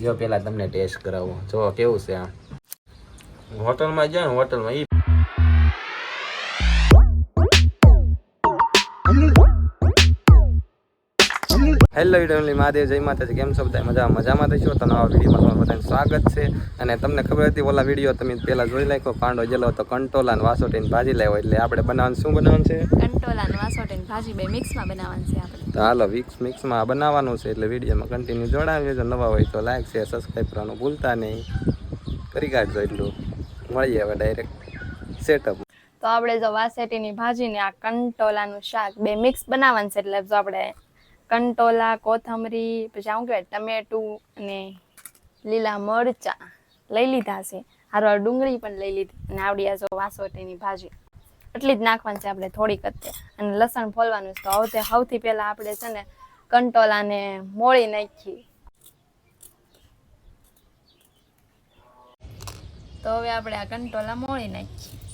જો પેલા તમને ટેસ્ટ કરાવો. જો કેવું છે આ? હોટલમાં જાય ને હોટલમાં ઈ હેલો વીડિયો મહાદેવ જય માતાજી કેમ છો બધા? મજા મજામાં રહીશો તો નવા વિડીયોમાં તમારું બધાને સ્વાગત છે. અને તમને ખબર હતી ઓલા વીડિયો તમે પહેલાં જોઈ નાખો કાંડો જેલો તો કંટોલા અને વાસોટીને ભાજી લેવો એટલે આપણે બનાવવાનું શું બનાવવાનું છે? કંટોલા અને ભાજી બે મિક્સમાં બનાવવાનું છે આપણે. તો હાલો વિક્સ મિક્સમાં બનાવવાનું છે એટલે વિડીયોમાં કન્ટિન્યુ જોડાવી જો નવા હોય તો લાઈક શેર સબસ્ક્રાઈબ કરવાનું ભૂલતા નહીં. કરી કાઢજો એટલું. મળીએ હવે ડાયરેક્ટ સેટઅપ તો આપણે જો વાસેટીની ભાજી ને આ કંટોલાનું શાક બે મિક્સ બનાવવાનું છે એટલે જો આપણે કંટોલા, કોથમરી, પછી આવું કહેવાય ટમેટું અને લીલા મરચાં લઈ લીધા છે. હારો ડુંગળી પણ લઈ લીધી અને આવડી આ જો વાસોટીની ભાજી. એટલી જ નાખવાની છે આપણે થોડીક જ અને લસણ ફોલવાનું છે તો હવે સૌથી પહેલાં આપણે છે ને કંટોલાને મોળી નાખીએ. તો હવે આપણે આ કંટોલા મોળી નાખીએ.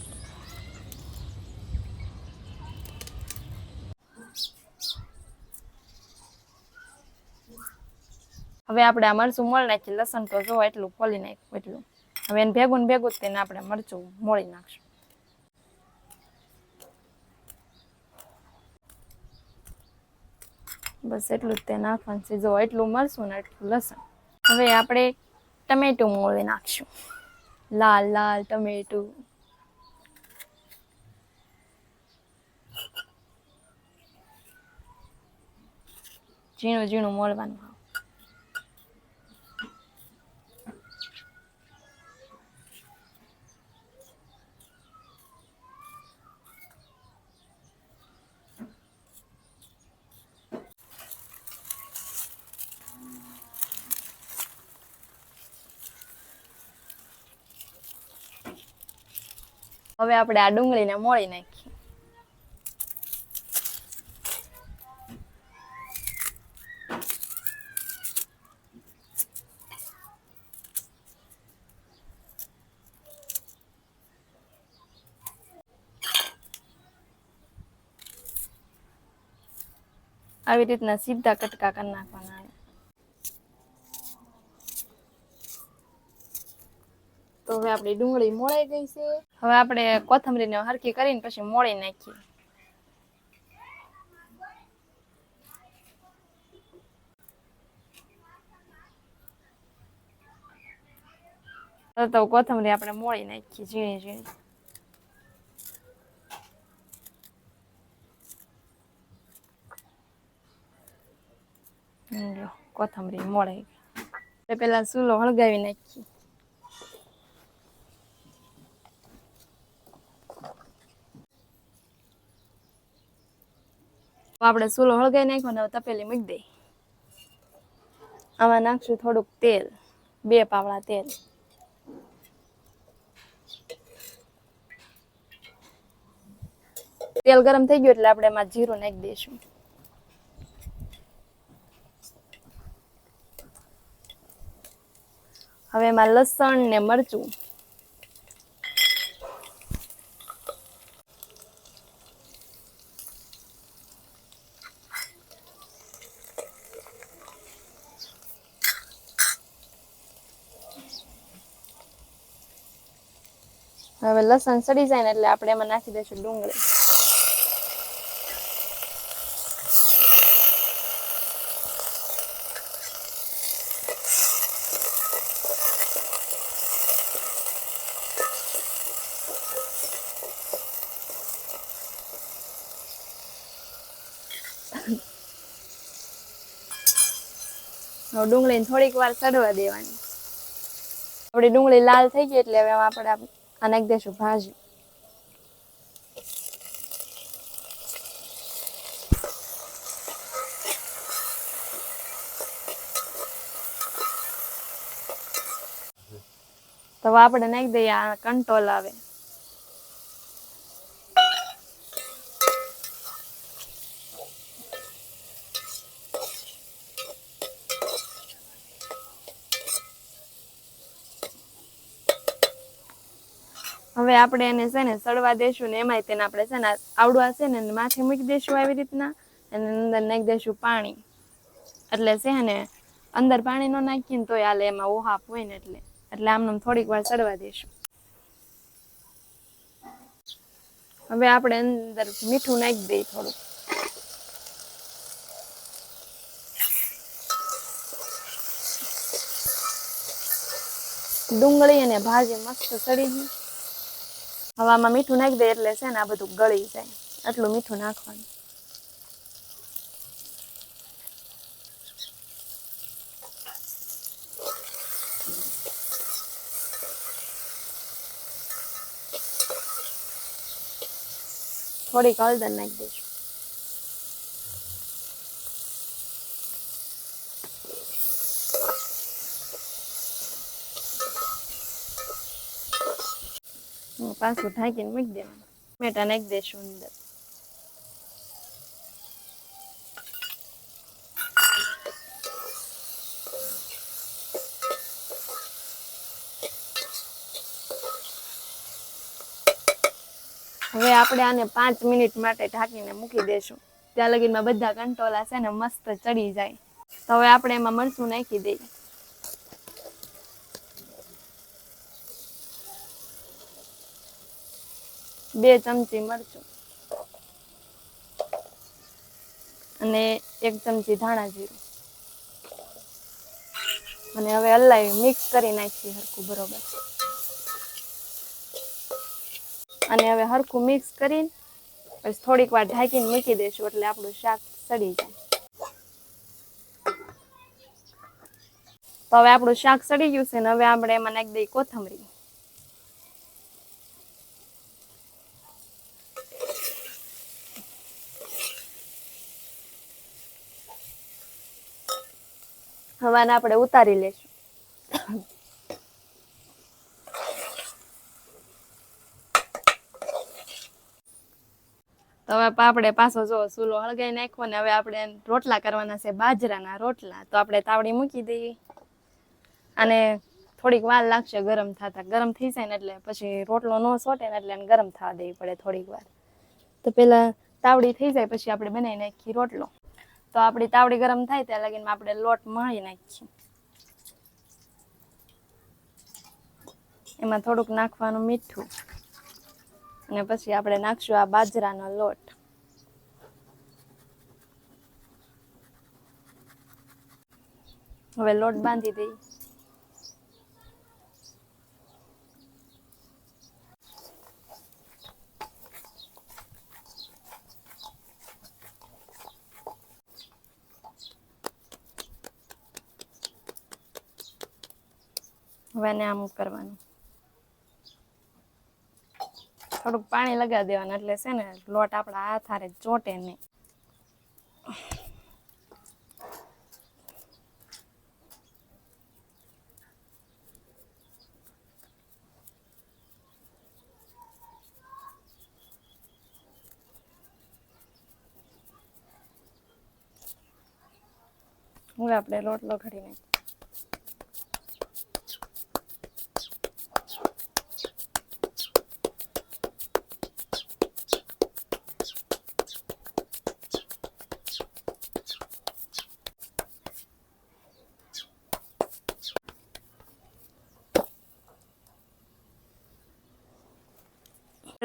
હવે આપણે આ મરચું મળી નાખીએ લસણ તો જો એટલું ફોલી નાખ્યું એટલું. હવે એને ભેગું ભેગું તેને આપણે મરચું મોળી નાખશું. બસ એટલું જ તે નાખવાનું છે. જો એટલું મરચું ને એટલું લસણ. હવે આપણે ટમેટું મોળી નાખશું. લાલ લાલ ટમેટું. ઝીણું ઝીણું મોળવાનું હવે આપણે આ ડુંગળીને મોળી નાખીએ. આવી રીતના સીધા કટકા કરી નાખવાના આવે. તો હવે આપણી ડુંગળી મોળાઈ ગઈ છે. હવે આપણે કોથમરીને હરખી કરીને પછી મોળી નાખીએ. તો કોથમરી આપણે મોળી નાખીએ, ઝીણી ઝીણી. કોથમરી ગઈ. એટલે પેલા ચૂલો હળગાવી નાખીએ. આપણે ચૂલો હળગાઈ નાખ્યો ને તપેલી મૂકી દઈ આમાં નાખશું થોડુંક તેલ, બે પાવડા તેલ. તેલ ગરમ થઈ ગયું એટલે આપણે એમાં જીરું નાખી દઈશું. હવે એમાં લસણ ને મરચું હવે લસણ સડી જાય ને એટલે આપણે એમાં નાખી દઈશું ડુંગળી. ડુંગળી ડુંગળીને થોડીક વાર સડવા દેવાની. આપણી ડુંગળી લાલ થઈ ગઈ એટલે હવે આપણે નાખી દઈશું ભાજી તો આપણે નાખી દઈએ આ કંટોલ આવે હવે આપણે એને છે ને સડવા દેશું ને એમાંય તેને આપણે છે ને આવડવા છે ને માથે મૂકી દેશું આવી રીતના. અને અંદર નાખી દેશું પાણી. એટલે છે ને અંદર પાણી ન નાખીએ ને તોય હાલે એમાં ઓહાપ હોય ને એટલે. એટલે આમને થોડીક વાર સડવા દેશું. હવે આપણે અંદર મીઠું નાખી દઈએ થોડું ડુંગળી અને ભાજી મસ્ત સડી ગઈ. હવામાં મીઠું નાખી દે એટલે છે ને આ બધું ગળી જાય. આટલું મીઠું નાખવાનું. થોડીક હળદર નાખી દઈશું. પાછું ઢાંકીને મૂકી દેવાનું ટમેટા નાખી દઈશું અંદર હવે આપણે આને પાંચ મિનિટ માટે ઢાંકીને મૂકી દેશું. ત્યાં લગીમાં બધા કંટોલા છે ને મસ્ત ચડી જાય. તો હવે આપણે એમાં મરચું નાખી દઈએ. બે ચમચી મરચું. અને એક ચમચી ધાણા જીરું. અને હવે હલાવી મિક્સ કરી નાખીએ હરખું બરોબર. અને હવે હરખું મિક્સ કરીને પછી થોડીક વાર ઢાંકીને મૂકી દઈશું એટલે આપણું શાક સડી જાય. તો હવે આપણું શાક સડી ગયું છે ને હવે આપણે એમાં નાખી દઈએ કોથમરી. હવે આપણે ઉતારી લેશું. તો હવે આપણે પાછો જો ચૂલો હળગાઈ નાખ્યો ને હવે આપણે રોટલા કરવાના છે, બાજરાના રોટલા. તો આપણે તાવડી મૂકી દઈએ. અને થોડીક વાર લાગશે ગરમ થતા. ગરમ થઈ જાય ને એટલે પછી રોટલો ન સોટે ને એટલે ગરમ થવા દેવી પડે થોડીક વાર. તો પેલા તાવડી થઈ જાય, પછી આપણે બનાવી નાખીએ રોટલો. તો આપણી તાવડી ગરમ થાય ત્યાં લગીને આપણે લોટ મળી નાખીએ. એમાં થોડુંક નાખવાનું મીઠું. અને પછી આપણે નાખશું આ બાજરાનો લોટ. હવે લોટ બાંધી દઈએ. હવે આમ કરવાનું. થોડુંક પાણી લગાવી દેવાનું, એટલે છે ને લોટ આપણા હાથ હારે ચોટે નહીં. હવે આપણે લોટ ઘડી નાખીએ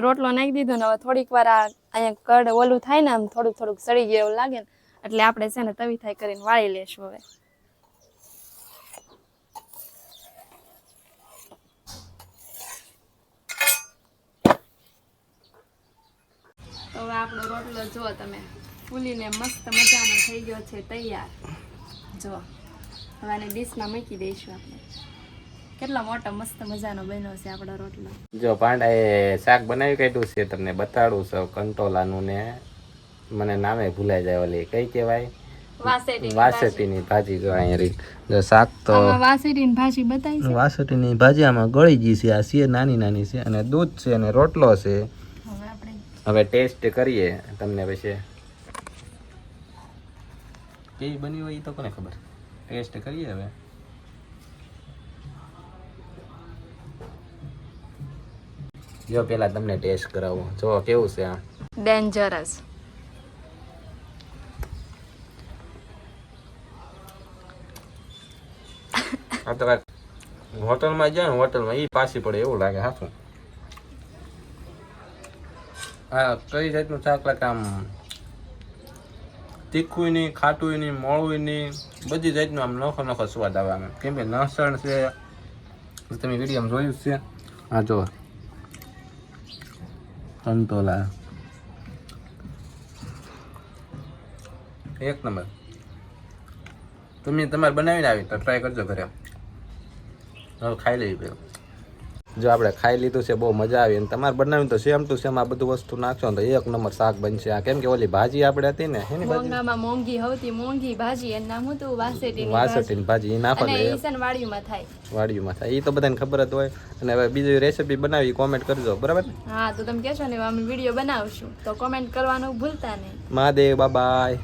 રોટલો નાખી દીધો ને હવે થોડીક વાર આ અહીંયા કડ ઓલું થાય ને આમ થોડુંક થોડુંક સડી ગયું એવું લાગે ને, એટલે આપણે છે ને તવી થાય કરીને વાળી લેશું હવે. હવે આપણો રોટલો જુઓ તમે ફૂલીને મસ્ત મજાનો થઈ ગયો છે તૈયાર. જુઓ હવે આને ડીશમાં મૂકી દઈશું આપણે. કેટલો મોટો મસ્ત મજાનો બન્યો છે આપણો રોટલો. જો પાંડાએ શાક બનાવી કાઢ્યું છે તમને બતાડું છું કંટોલાનું ને મને નામે ભૂલાઈ જાય ઓલી કઈ કહેવાય? વાસેટીની ભાજી જો અહીંયા રીત. જો શાક તો વાસેટીની ભાજી બતાવી છે? વાસેટીની ભાજી આમાં ગળી ગઈ છે આ છે નાની નાની છે અને દૂધ છે અને રોટલો છે. હવે હવે ટેસ્ટ કરીએ તમને પછી. કેવી બની હોય એ તો કોને ખબર? ટેસ્ટ કરીએ હવે. જો પેલા તમને ટેસ્ટ કરાવો. જો કેવું છે આ? ડેન્જરસ આ તો હોટલમાં જાય ને હોટલમાં એ પાછી પડે એવું લાગે હાથું. હા કઈ જાતનું શાક લાગે આમ? તીખું નહીં ખાટું નહીં મોળું નહીં બધી જાતનું આમ નખો નખો સ્વાદ આવે આમ. કેમ કે લસણ છે તમે વીડિયો જોયું છે. હા જો કંટોલા એક નંબર. તમે તમારે બનાવીને આવી તો ટ્રાય કરજો ઘરે. હવે ખાઈ લેવી પેલું જો આપણે ખાઈ લીધું છે બહુ મજા આવી. અને તમારે બનાવ્યું તો સેમ ટુ સેમ આ બધું વસ્તુ નાખશો તો એક નંબર શાક બનશે. આ કેમ કે ઓલી ભાજી આપણે હતી ને એની ભાજી? મોંઘામાં મોંઘી હતી મોંઘી ભાજી એનું નામ હતું? વાસેટીની ભાજી. ભાજી એ નાખો ને. વાડીમાં થાય. વાડીમાં થાય. એ તો બધાને ખબર જ હોય. અને હવે બીજી રેસીપી બનાવી કોમેન્ટ કરજો બરાબર હા તો તમે કહેશો ને અમે વીડિયો બનાવશું. તો કોમેન્ટ કરવાનું ભૂલતા નહીં. મહાદેવ બાય